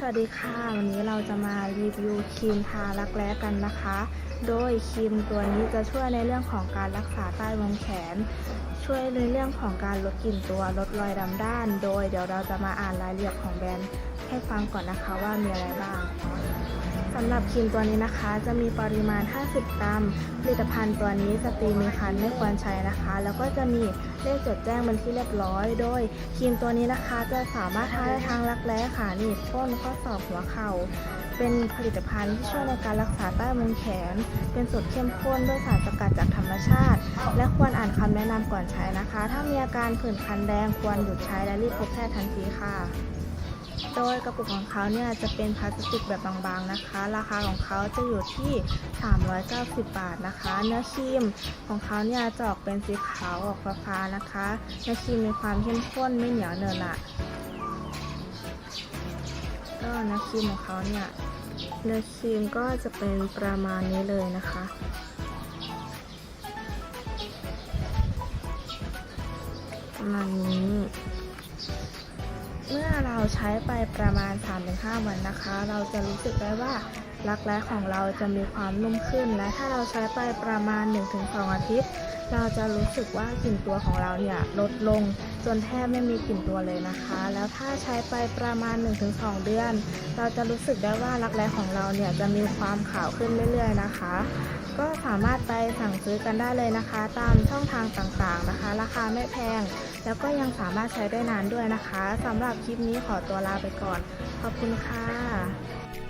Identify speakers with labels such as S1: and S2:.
S1: สวัสดีค่ะ วันนี้เราจะมารีวิวครีมทารักแร้กันนะคะ โดยครีมตัวนี้จะช่วยในเรื่องของการรักษาใต้วงแขน ช่วยในเรื่องของการลดกลิ่นตัวลดรอยดำด้าน โดยเดี๋ยวเราจะมาอ่านรายละเอียดของแบรนด์ให้ฟังก่อนนะคะว่ามีอะไรบ้าง สำหรับครีมตัวนี้นะคะ จะมีปริมาณ 50 กรัม ผลิตภัณฑ์ตัวนี้สตรีมีคันไม่ควรใช้นะคะ แล้วก็จะมีเลขจดแจ้งเป็นที่เรียบร้อย โดยครีมตัวนี้นะคะ จะสามารถทาได้ทางรักแร้ขาหนีบก้นข้อศอกหัวเข่า เป็นผลิตภัณฑ์ที่ช่วยในการรักษาใต้มุมแขน เป็นสูตรเข้มข้นด้วยสารสกัดจากธรรมชาติ และควรอ่านคำแนะนำก่อนใช้นะคะ ถ้ามีอาการผื่นคันแดงควรหยุดใช้และรีบพบแพทย์ทันทีค่ะ โดยกระปุกของเขาเนี่ยจะเป็นพลาสติกแบบบางๆนะคะ ราคาของเขาจะอยู่ที่ 390 บาทนะคะ เนื้อครีมของเขาเนี่ยจะออกเป็นสีขาวออกฟ้าๆนะคะ เนื้อครีมมีความเข้มข้นไม่เหนียวเนอะหนะก็เนื้อครีมของเขาเนี่ยเนื้อครีมก็จะเป็นประมาณนี้เลยนะคะประมาณนี้ เมื่อเราใช้ไปประมาณ 3-5 วันนะคะ เราจะรู้สึกได้ว่ารักแร้ของเราจะมีความนุ่มขึ้น และถ้าเราใช้ไปประมาณ 1-2 อาทิตย์ เราจะรู้สึกว่ากลิ่นตัวของเราเนี่ยลดลงจนแทบไม่มีกลิ่นตัวเลยนะคะ แล้วถ้าใช้ไปประมาณ 1-2 เดือน เราจะรู้สึกได้ว่ารักแร้ของเราเนี่ยจะมีความขาวขึ้นเรื่อยๆนะคะ ก็สามารถไปสั่งซื้อกันได้เลยนะคะ ตามช่องทางต่างๆนะคะ ราคาไม่แพง แล้วก็ยังสามารถใช้ได้นานด้วยนะคะสำหรับคลิปนี้ขอตัวลาไปก่อน ขอบคุณค่ะ